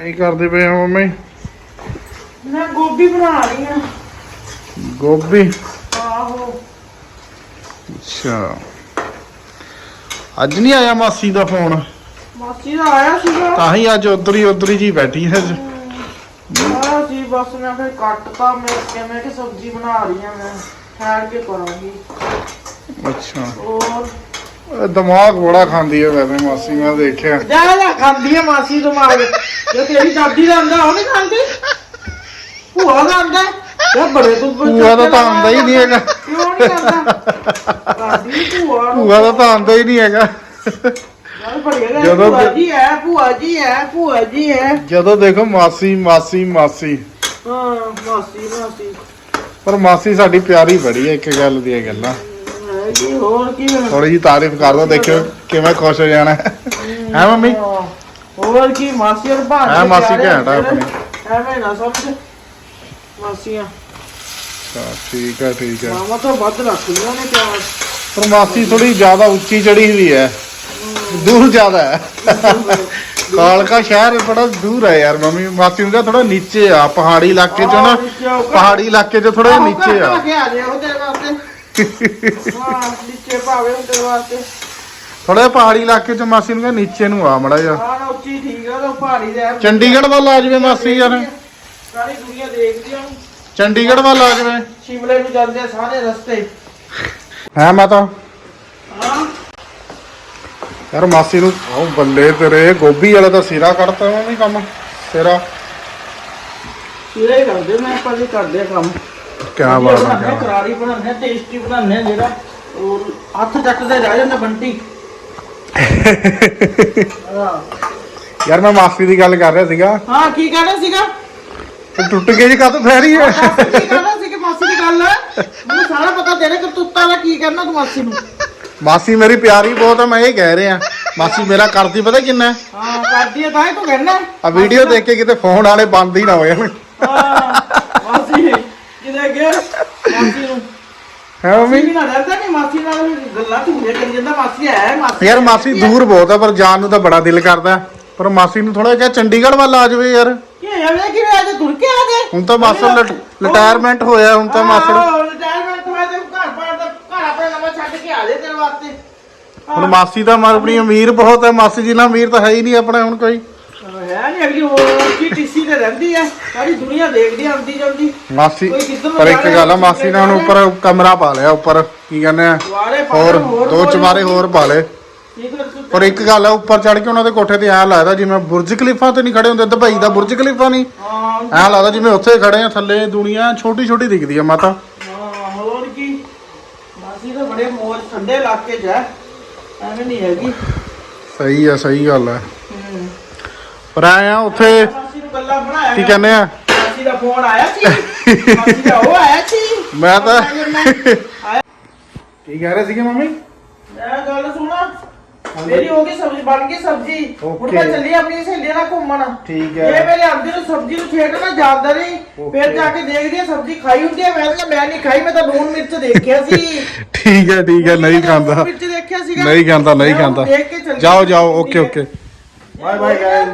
ਇਹ ਕਰਦੇ ਪਏ ਆ ਮੰਮੀ। ਮੈਂ ਗੋਭੀ ਬਣਾ ਰਹੀ ਹਾਂ ਗੋਭੀ? ਆਹੋ। ਅੱਛਾ। ਅੱਜ ਨਹੀਂ ਆਇਆ ਮਾਸੀ ਦਾ ਫੋਨ? ਮਾਸੀ ਦਾ ਆਇਆ ਸੀਗਾ। ਤਾਂ ਹੀ ਅੱਜ ਉਧਰ ਹੀ ਉਧਰ ਹੀ ਜੀ ਬੈਠੀ ਹੈ। ਅੱਜ ਬਸ ਮੈਂ ਫਿਰ ਕੱਟਤਾ ਮੈਂ ਕਿਵੇਂ ਕਿ ਸਬਜ਼ੀ ਬਣਾ ਰਹੀ ਹਾਂ ਮੈਂ। ਠਹਿਰ ਕੇ ਕਰਾਂਗੀ। ਅੱਛਾ। ਹੋਰ? ਇਹ ਦਿਮਾਗ ਬੜਾ ਖਾਂਦੀ ਹੈ ਵੈਸੇ ਮਾਸੀ ਮੈਂ ਦੇਖਿਆ। ਜਾ ਜਾ ਖਾਂਦੀ ਹੈ ਮਾਸੀ ਮਾਰ ਜੇ ਤੇਰੀ ਦਾਦੀ ਦਾ ਆਂਦਾ ਉਹ ਨਹੀਂ ਖਾਂਦੀ? ਭੂਆ ਦਾ ਆਂਦਾ ਇਹ ਬੜੇ ਤੂੰ ਭੂਆ ਦਾ ਤਾਂ ਆਉਂਦਾ ਹੀ ਨਹੀਂ ਹੈਗਾ। ਕਿਉਂ ਨਹੀਂ ਆਂਦਾ ਦਾਦੀ ਭੂਆ ਨੂੰ ਭੂਆ ਦਾ ਤਾਂ ਆਉਂਦਾ ਹੀ ਨਹੀਂ ਹੈਗਾ। ਯਾਰ ਬੜੀ ਗੱਲ ਜਦੋਂ ਭੂਆ ਕਿ- ਜੀ ਹੈ ਭੂਆ ਜੀ ਹੈ ਭੂਆ ਜੀ ਹੈ। ਜਦੋਂ ਦੇਖੋ ਮਾਸੀ ਮਾਸੀ ਮਾਸੀ। ਹਾਂ ਮਾਸੀ ਮਾਸੀ। ਪਰ ਮਾਸੀ ਸਾਡੀ ਪਿਆਰੀ ਬੜੀ ਹੈ ਇੱਕ ਗੱਲ ਦੀਆਂ ਗੱਲਾਂ। ਜੀ ਹੋਰ ਕੀ ਹੋਣਾ? ਥੋੜੀ ਜੀ ਤਾਰੀਫ ਕਰ ਦੋ ਦੇਖਿਓ ਕਿਵੇਂ ਖੁਸ਼ ਹੋ ਜਾਣਾ ਹੈ ਹੈਂ ਮੰਮੀ। ਹੋਰ ਕੀ ਮਾਸੀ ਔਰ ਭਾਣ ਹੈਂ ਮਾਸੀ ਘੈਂਟ ਆ। ਆਪਣੀ। ਐਵੇਂ ਨਾ ਸਮਝ ਮਾਸੀਆਂ ਅੱਛਾ ਠੀਕ ਹੈ ਠੀਕ ਹੈ ਮਾਮਾ ਤੋਂ ਵੱਧ ਰੱਖਦੀਆਂ ਨੇ ਪਿਆਰ ਪਰ ਮਾਸੀ ਥੋੜੀ ਜ਼ਿਆਦਾ ਉੱਚੀ ਚੜੀ ਹੋਈ ਹੈ ਦੂਰ ਜ਼ਿਆਦਾ ਹੈ ਕਾਲਕਾ ਸ਼ਹਿਰ ਬੜਾ ਦੂਰ ਹੈ ਯਾਰ ਮੰਮੀ ਮਾਸੀ ਨੂੰ ਥੋੜਾ ਨੀਚੇ ਆ ਪਹਾੜੀ ਇਲਾਕੇ ਚੋਂ ਨਾ। ਪਹਾੜੀ ਇਲਾਕੇ ਚ ਥੋੜਾ ਨੀਚੇ ਆ ਢਾਹ ਕੇ ਆ ਜਾਓ ਤੇਰੇ ਵਾਸਤੇ ਹਾਂ ਨੀਚੇ ਭਾਵੇਂ ਹੁਣ ਤੇਰੇ ਵਾਸਤੇ ਥੋੜਾ ਪਹਾੜੀ ਇਲਾਕੇ ਚ ਮਾਸੀ ਨੂੰ ਕਹਿੰਦਾ ਨੀਚੇ ਨੂੰ ਆ ਮੜਾ ਜਾ ਹਾਂ ਨਾ ਉੱਚੀ ਠੀਕ ਆ ਉਹ ਪਹਾੜੀ ਦੇ ਚੰਡੀਗੜ੍ਹ ਵੱਲ ਆ ਜਾਵੇ ਮਾਸੀ ਯਾਰ। ਸਾਰੀ ਦੁਨੀਆ ਦੇਖਦੀ ਆ। ਚੰਡੀਗੜ੍ਹ ਵੱਲ ਆ ਜਾਵੇ। ਸ਼ਿਮਲੇ ਨੂੰ ਜਾਂਦੇ ਆ ਸਾਰੇ ਰਸਤੇ। ਹੈ ਮਾਤਾ? ਹਾਂ। ਯਾਰ ਮਾਸੀ ਨੂੰ ਉਹ ਬੱਲੇ ਤੇਰੇ ਗੋਭੀ ਵਾਲਾ ਤਾਂ ਸਿਰਾ ਕੱਢਤਾ ਮੰਮੀ ਕੰਮ ਸਿਰਾ। ਸਿਰੇ ਕਰਦੇ ਮੈਂ ਆਪਾਂ ਕਰਦੇ ਆ ਕੰਮ। ਕਿਆ ਬਾਤ ਆ, ਹੈ ਕਰਾਰੀ ਬਣਾਉਂਦੇ ਟੇਸਟੀ ਬਣਾਉਂਦੇ ਆ ਜਿਹੜਾ ਔਰ ਹੱਥ ਚੱਟਦੇ ਰਹਿ ਜਾਂਦਾ ਬੰਟੀ। ਹਾਂ। ਯਾਰ ਮੈਂ ਮਾਸੀ ਦੀ ਗੱਲ ਕਰ ਰਿਹਾ ਸੀਗਾ। ਹਾਂ ਕੀ ਕਹਿਣਾ ਸੀਗਾ? ਤੇ ਟੁੱਟ ਕੇ ਜੀ ਕਦ ਫੈਰੀ ਹੈ? ਮਾਸੀ ਕੀ ਸੀ ਕਿ ਮਾਸੀ ਦੀ ਗੱਲ? ਮੈਨੂੰ ਸਾਰਾ ਪਤਾ ਤੇਰੇ ਕਰਤੂਤਾਂ ਦਾ ਕੀ ਕਰਨਾ ਤੂੰ ਮਾਸੀ ਨੂੰ। ਮਾਸੀ ਮੇਰੀ ਪਿਆਰੀ ਬਹੁਤ ਹੈ ਮੈਂ ਇਹ ਕਹਿ ਰਿਹਾ। ਮਾਸੀ ਮੇਰਾ ਕਰਦੀ ਪਤਾ ਕਿੰਨਾ? ਹੈ? ਹਾਂ ਕਰਦੀ ਆ ਤਾਂ ਹੀ ਤੂੰ ਕਹਿਣਾ ਆ ਵੀਡੀਓ ਦੇਖ ਕੇ ਕਿਤੇ ਫੋਨ ਵਾਲੇ ਬੰਦ ਹੀ ਨਾ ਹੋ ਜਾਣ। ਹਾਂ। ਕਿਤੇ ਗਿਆ ਮਾਸੀ ਨੂੰ। ਹੈ ਮੰਮੀ? ਮੰਮੀ ਨਾਲ ਡਰਦਾ ਨਹੀਂ ਮਾਸੀ ਨਾਲ ਗੱਲਾਂ ਝੂਠੇ ਕਰੀ ਜਾਂਦਾ। ਮਾਸੀ ਹੈ ਮਾਸੀ ਯਾਰ ਮਾਸੀ ਦੂਰ ਬਹੁਤ ਹੈ ਪਰ ਜਾਣ ਨੂੰ ਤਾਂ ਬੜਾ ਦਿਲ ਕਰਦਾ। ਪਰ ਮਾਸੀ ਨੂੰ ਥੋੜਾ ਜਿਹਾ ਚੰਡੀਗੜ੍ਹ ਵੱਲ ਆ ਜਾਵੇ ਯਾਰ। ਕੀ ਐਵੇਂ ਕਿਵੇਂ ਅੱਜ ਤੁਰ ਕੇ ਆ ਗਏ? ਹੁਣ ਤਾਂ ਮਾਸੜ ਰਿਟਾਇਰਮੈਂਟ ਹੋਇਆ ਹੁਣ ਤਾਂ ਮਾਸੜ ਰਿਟਾਇਰਮੈਂਟ ਤੋਂ ਬਾਅਦ ਘਰ ਪਾਣ ਦਾ ਘਰ ਆਪਣਾ ਨਵਾਂ ਛੱਡ ਕੇ ਆ ਦੇ ਤੇਰੇ ਵਾਸਤੇ। ਹੁਣ ਮਾਸੀ ਤਾਂ ਮਾ ਆਪਣੀ ਅਮੀਰ ਬਹੁਤ ਹੈ ਮਾਸੀ ਜੀ ਨਾਲ ਅਮੀਰ ਤਾਂ ਹੈ ਹੀ ਨਹੀਂ ਆਪਣੇ ਹੁਣ ਕੋਈ। ਹੈ ਨਹੀਂ ਅਗਲੀ ਹੋਰ ਕੀ ਟੀਸੀ ਤੇ ਰਹਿੰਦੀ ਹੈ ਸਾਰੀ ਦੁਨੀਆ ਦੇਖਦੀ ਆਉਂਦੀ ਜਾਂਦੀ। ਮਾਸੀ ਕੋਈ ਕਿੱਧਰ ਨੂੰ ਪਰ ਇੱਕ ਜਾ ਰਿਹਾ, ਗੱਲ ਆ ਮਾਸੀ ਨੇ ਹੁਣ ਜਾ ਉੱਪਰ ਕਮਰਾ ਪਾ ਲਿਆ ਉੱਪਰ ਕੀ ਕਹਿੰਦੇ ਆ? ਦੁਆਰੇ ਪਾ ਹੋਰ ਦੋ ਚਮਾਰੇ ਹੋਰ ਪਾ ਲਏ। ਤੂੰ ਪਰ ਇੱਕ ਗੱਲ ਆ ਉੱਪਰ ਚੜ ਕੇ ਉਹਨਾਂ ਦੇ ਕੋਠੇ ਤੇ ਐਂ ਲੱਗਦਾ ਜਿਵੇਂ ਬੁਰਜ ਖਲੀਫਾ ਤੇ ਨਹੀਂ ਖੜੇ ਹੁੰਦੇ ਦੁਬਈ ਦਾ ਬੁਰਜ ਖਲੀਫਾ ਨਹੀਂ। ਹਾਂ। ਐਂ ਲੱਗਦਾ ਜਿਵੇਂ ਉੱਥੇ ਖੜੇ ਆ ਥੱਲੇ ਦੁਨੀਆ ਛੋਟੀ ਛੋਟੀ ਦਿਖਦੀ ਆ ਮਾਤਾ। ਹਾਂ ਹੋਰ ਕੀ। ਮਾਸੀ ਤਾਂ ਬੜੇ ਮੋਜ ਠੰਡੇ ਇਲਾਕੇ 'ਚ ਹੈ। ਐਵੇਂ ਨਹੀਂ ਹੈਗੀ। ਸਹੀ ਆ ਸਹੀ ਗੱਲ ਆ। ਪਰ ਐਂ ਆ ਉੱਥੇ ਮਾਸੀ ਨੂੰ ਗੱਲਾਂ ਬਣਾਇਆ ਕੀ ਕਹਿੰਦੇ ਆ? ਮਾਸੀ ਦਾ ਫੋਨ ਆਇਆ ਸੀ। ਮਾਸੀ ਦਾ ਉਹ ਆਇਆ ਸੀ। ਮੈਂ ਤਾਂ ਆਇਆ ਕੀ ਕਹਿ ਰਹੇ ਸੀਗੇ ਮੰਮੀ? ਮੈਂ ਗੱਲ ਸੁਣਾ। ਮੇਰੀ ਹੋ ਗਈ ਸਬਜ਼ੀ ਬਣ ਗਈ ਸਬਜ਼ੀ। ਹੁਣ ਮੈਂ. ਚੱਲੀ ਆਪਣੀ ਸਹੇਲੀ ਨਾਲ ਘੁੰਮਣ। ਠੀਕ ਇਹ ਮੇਰੇ ਆਂਦੇ ਨੂੰ ਸਬਜ਼ੀ ਨੂੰ ਛੇੜਨਾ ਜਾਂਦਾ ਨਹੀਂ। ਫਿਰ ਜਾ ਕੇ ਦੇਖਦੀ ਆ ਸਬਜ਼ੀ ਖਾਈ ਹੁੰਦੀ ਆ। ਮੈਂ ਕਿਹਾ ਮੈਂ ਨਹੀਂ ਖਾਈ ਮੈਂ ਤਾਂ ਲੂਣ ਮਿਰਚ ਦੇਖਿਆ ਸੀ। ਠੀਕ ਹੈ ਠੀਕ ਹੈ ਨਹੀਂ ਖਾਂਦਾ। ਮਿਰਚ ਦੇਖਿਆ ਸੀਗਾ। ਨਹੀਂ ਖਾਂਦਾ ਨਹੀਂ ਖਾਂਦਾ। ਦੇਖ ਕੇ ਚੱਲੀ। ਜਾਓ ਜਾਓ ਓਕੇ ਹੈ। Okay bye bye guys